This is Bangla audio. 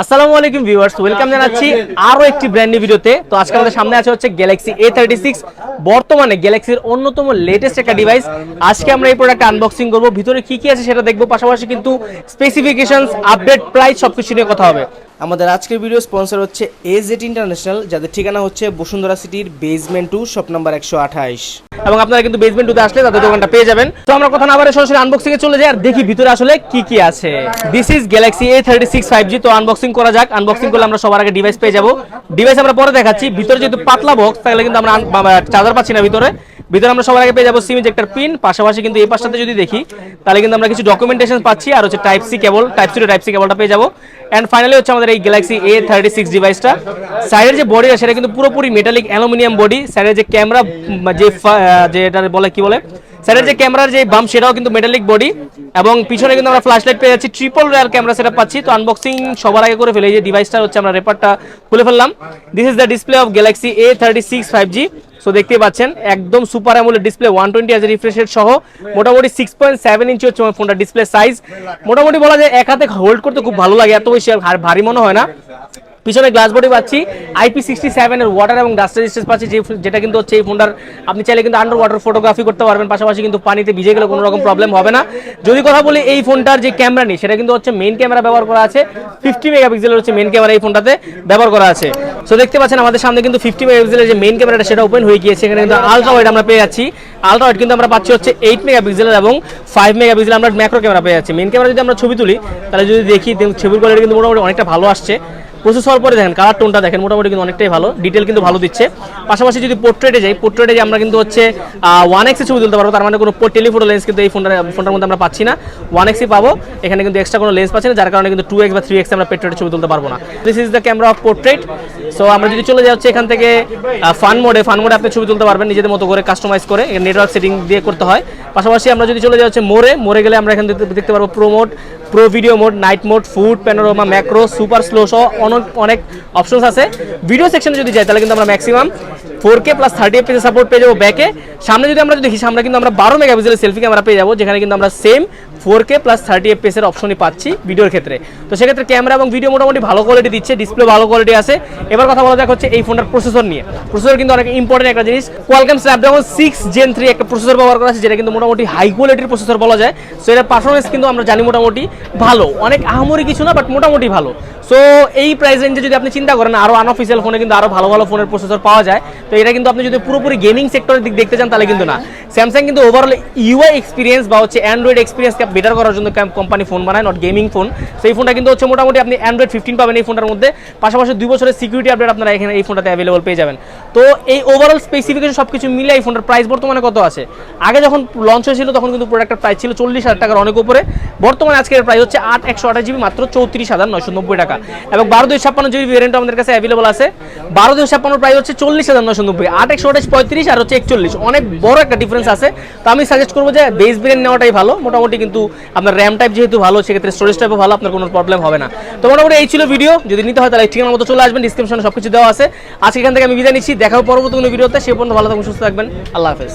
আসসালামু আলাইকুম ভিউয়ার্স, ওয়েলকাম জানাচ্ছি আরও একটি ব্র্যান্ড ভিডিওতে। তো আজকে আমাদের সামনে আছে হচ্ছে গ্যালাক্সি এ থার্টি সিক্স বর্তমানে গ্যালাক্সির অন্যতম লেটেস্ট একটা ডিভাইস আজকে আমরা এই প্রোডাক্ট আনবক্সিং করব। ভিতরে কি কি আছে সেটা দেখব। পাশাপাশি কিন্তু স্পেসিফিকেশনস আপডেট প্রাইস সবকিছু নিয়ে কথা হবে। আমাদের আজকের ভিডিও স্পন্সর হচ্ছে এজেট ইন্টারন্যাশনাল যাদের ঠিকানা হচ্ছে বসুন্ধরা সিটির বেসমেন্ট টু শপ নাম্বার একশো আঠাইশ। এবং আপনারা কিন্তু বেসমেন্ট টুতে আসলে তাদের দোকানটা পেয়ে যাবেন। তো আমরা কথা না সরাসরি আনবক্সিং এ চলে যাই আর দেখি ভিতরে আসলে কি কি আছে। This is Galaxy A thirty six five G তো আনবক্সিং করা যাক। আনবক্সিং করলে আমরা সবার আগে ডিভাইস পেয়ে যাব। ডিভাইস আমরা পরে দেখাচ্ছি। ভিতরে যেহেতু পাতলা বক্স তাহলে কিন্তু আমরা চার্জার পাচ্ছি না ভিতরে। ভিতরে আমরা সবার আগে পেয়ে যাব সিম ইজেক্টার পিন। পাশাপাশি কিন্তু এই পাশটাতে যদি দেখি, তাহলে কিন্তু আমরা কিছু ডকুমেন্টেশন পাচ্ছি। আর হচ্ছে type C cable type C type C কেবলটা পেয়ে যাব। অ্যান্ড ফাইনালি হচ্ছে আমাদের এই গ্যালাক্সি এ থার্টি সিক্স ডিভাইসটা সাইডের যে বডি সেটা কিন্তু পুরোপুরি মেটালিক অ্যালুমিনিয়াম বডি সাইডের যে ক্যামেরা যে যে এটা বলে, কি বলে? সাইডের যে ক্যামেরার যে বাম, সেটাও কিন্তু মেটালিক বডি এবং পিছনে কিন্তু আমরা ফ্ল্যাশ লাইট পেয়ে যাচ্ছি ট্রিপল রেয়ার ক্যামেরা সেটা পাচ্ছি। তো আনবক্সিং সবার আগে করে ফেলে, এই যে ডিভাইসটা হচ্ছে আমরা রেপারটা খুলে ফেললাম। This is the display of Galaxy A thirty six five G so দেখতে পাচ্ছেন, একদম super AMOLED display one twenty আজ রিফ্রেশ রেট সহ, মোটামুটি সিক্স পয়েন্ট সেভেন ইঞ্চি হচ্ছে আমার ফোনটা ডিসপ্লে সাইজ মোটামুটি বলা যায়, এক হাতে হোল্ড করতে খুব ভালো লাগে, এত বেশি আর ভারী মনে হয় না। পিছনে গ্লাস বডি পাচ্ছি। আইপি সিক্সটি সেভেনের ওয়াটার এবং ডাস্ট রেজিস্ট্যান্স পাচ্ছি, যে যেটা কিন্তু হচ্ছে এই ফোনটার আপনি চাইলে কিন্তু আন্ডার ওয়াটার ফটোগ্রাফি করতে পারবেন, পাশাপাশি কিন্তু পানিতে ভিজে গেলে কোনো রকম প্রবলেম হবে না। যদি কথা বলি এই ফোনটার যে ক্যামেরা নেই, সেটা কিন্তু হচ্ছে মেন ক্যামেরা ব্যবহার করা আছে ফিফটি মেগাপিক্সেলের হচ্ছে মেন ক্যামেরা এই ফোনটাতে ব্যবহার করা আছে। সো দেখতে পাচ্ছেন আমাদের সামনে কিন্তু ফিফটি মেগাপিক্সেলের যে মেন ক্যামেরাটা সেটা ওপেন হয়ে গিয়েছে। এখানে কিন্তু আলট্রা ওয়াইড আমরা পেয়ে যাচ্ছি। আলট্রা ওয়াইড কিন্তু আমরা পাচ্ছি হচ্ছে এইট মেগাপিক্সেলের এবং ফাইভ মেগাপিক্সেল আমরা ম্যাক্রো ক্যামেরা পেয়ে যাচ্ছি। মেইন ক্যামেরা যদি আমরা ছবি তুলি, তাহলে যদি দেখি ছবির কোয়ালিটি কিন্তু মোটামুটি অনেকটা ভালো আসছে। প্রসেসর পরে দেখেন কালার টোনটা দেখেন, মোটামুটি কিন্তু অনেকটাই ভালো ডিটেল কিন্তু ভালো দিচ্ছে। পাশাপাশি যদি পোর্ট্রেটে যাই পোর্ট্রেটে যে আমরা কিন্তু হচ্ছে ওয়ান এক্সে ছবি তুলতে পারব, তার মানে কোনো টেলিফোটো লেন্স কিন্তু এই ফোনটা ফোনটার মধ্যে আমরা পাচ্ছি না। ওয়ান এক্সই পাবো, এখানে কিন্তু এক্সট্রা কোনো লেন্স পাচ্ছি না, যার কারণে কিন্তু টু এক্স বা থ্রি এক্স আমরা পোর্ট্রেটে ছবি তুলতে পারব না। This is the camera of portrait so আমরা যদি চলে যাচ্ছি এখান থেকে ফান মোডে ফান মোডে আপনি ছবি তুলতে পারবেন, নিজেদের মতো করে কাস্টমাইজ করে নেটওয়ার্ক সেটিং দিয়ে করতে হয়। পাশাপাশি আমরা যদি চলে যাচ্ছি মোড়ে মোড়ে গেলে আমরা এখান থেকে দেখতে পারব pro mode pro video mode night mode food panorama macro super slow সহ অনেক অনেক অপশনস আছে। ভিডিও সেকশনে যদি যাই, তাহলে কিন্তু আমরা maximum four K plus thirty F support পেয়ে যাব ব্যাকে সামনে যদি আমরা যদি দেখি সামনে কিন্তু আমরা বারো মেগাপিক্সেলের সেলফি ক্যামেরা পেয়ে যাব, যেখানে কিন্তু আমরা same four K plus thirty F এর অপশনই পাচ্ছি ভিডিওর ক্ষেত্রে। তো সেক্ষেত্রে ক্যামেরা এবং ভিডিও মোটামুটি ভালো কোয়ালিটি দিচ্ছে ডিসপ্লে ভালো কোয়ালিটি আছে। এবার কথা বলা যাক হচ্ছে এই ফোনটার প্রসেসর নিয়ে। প্রসেসর কিন্তু অনেক ইম্পর্টেন্ট একটা জিনিস। Qualcomm Snapdragon six Gen three একটা প্রসেসর ব্যবহার করা আছে, যেটা কিন্তু মোটামুটি হাই কোয়ালিটির প্রসেসর বলা যায়। সো এটার পারফরমেন্স কিন্তু আমরা জানি মোটামুটি ভালো। অনেক আহামরি কিছু না বাট মোটামুটি ভালো। সো এই প্রাইস রেঞ্জে যদি আপনি চিন্তা করেন আরও আনঅফিসিয়াল ফোনে কিন্তু আরও ভালো ভালো ফোনের প্রসেসর পাওয়া যায়। তো এটা কিন্তু আপনি যদি পুরোপুরি গেমিং সেক্টরের দিক দেখতে চান, তাহলে কিন্তু না। স্যামসাং কিন্তু ওভারঅল ইউআই এক্সপিরিয়েন্স বা হচ্ছে অ্যান্ড্রয়েড এক্সপিরিয়েন্সকে বেটার করার জন্য কোম্পানি ফোন বানায় নট গেমিং ফোন সেই ফোনটা কিন্তু হচ্ছে মোটামুটি আপনি অ্যান্ড্রয়েড ফিফটিন পাবেন এই ফোনটার মধ্যে। পাশাপাশি দুই বছরের সিকিউরিটি আপডেট আপনারা এখানে এই ফোনটাতে অ্যাভেলেবল পেয়ে যাবেন। তো এই ওভারঅল স্পেসিফিকেশন সব কিছু মিলে এই ফোনটার প্রাইস বর্তমানে কত আছে? আগে যখন লঞ্চ হয়েছিল, তখন কিন্তু প্রোডাক্টের প্রাইস ছিল চল্লিশ হাজার টাকার অনেক উপরে। বর্তমানে আজকের প্রাইস হচ্ছে আট একশো আঠাশ জিবি, মাত্র চৌত্রিশ হাজার নয়শো নব্বই টাকা। এবং বারো দুই ছাপ্পান্ন জিবি ভেরিয়েন্ট আমাদের কাছে অ্যাভেলেবল আছে। বারো দুই ছাপ্পান্ন প্রাইস হচ্ছে চল্লিশ হাজার নয়শো নব্বই। আট একশো আঠাশ পঁয়ত্রিশ আর হচ্ছে একচল্লিশ। অনেক বড় একটা ডিফারেন্স আছে। তো আমি সাজেস্ট করব যে বেস ভেরিয়েন্ট নেওয়াটাই ভালো। মোটামুটি কিন্তু আপনার র্যাম টাইপ যেহেতু ভালো, সেক্ষেত্রে স্টোরেজ টাইপও ভালো, আপনার কোনো প্রবলেম হবে না। তো মোটামুটি এই ছিল ভিডিও যদি নিতে হয় তাহলে ঠিকানা মতো চলে আসবেন ডিসক্রিপশনে সব কিছু দেওয়া আছে। আজকে এখান থেকে আমি বিদায় নিচ্ছি। দেখাবো পরবর্তী কোনো ভিডিওতে। সে পর্যন্ত ভালো থাকবেন সুস্থ থাকবেন। আল্লাহ হাফেজ।